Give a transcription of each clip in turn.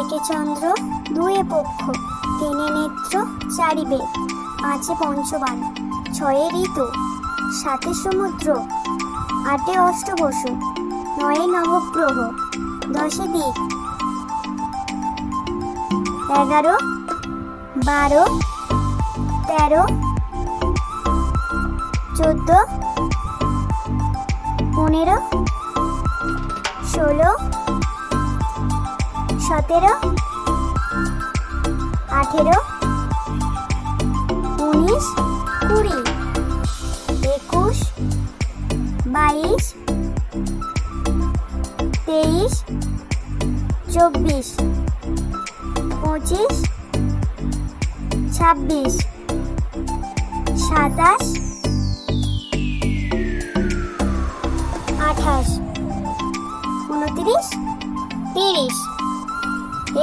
একে চন্দ্র দুয়ে পক্ষ তিনে নেত্র চারি বেদ পাঁচে পঞ্চবান, ছয়ে ঋতু, সাতে সমুদ্র, আটে অষ্টবসু, নয়ে নবগ্রহ, দশে দিক। এগারো, বারো, তেরো, চোদ্দ, পনেরো, ষোলো সতেরো আঠেরো উনিশ কুড়ি একুশ বাইশ তেইশ চব্বিশ পঁচিশ ছাব্বিশ সাতাশ আঠাশ উনত্রিশ তিরিশ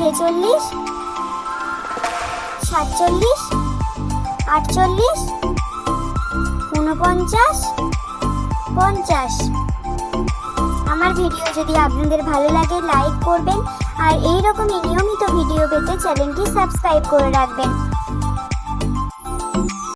ছেচল্লিশ, সাতচল্লিশ, আটচল্লিশ উনপঞ্চাশ পঞ্চাশ। আমার ভিডিও যদি আপনাদের ভালো লাগে, লাইক করবেন আর এই রকমই নিয়মিত ভিডিও পেতে চ্যানেলটি সাবস্ক্রাইব করে রাখবেন।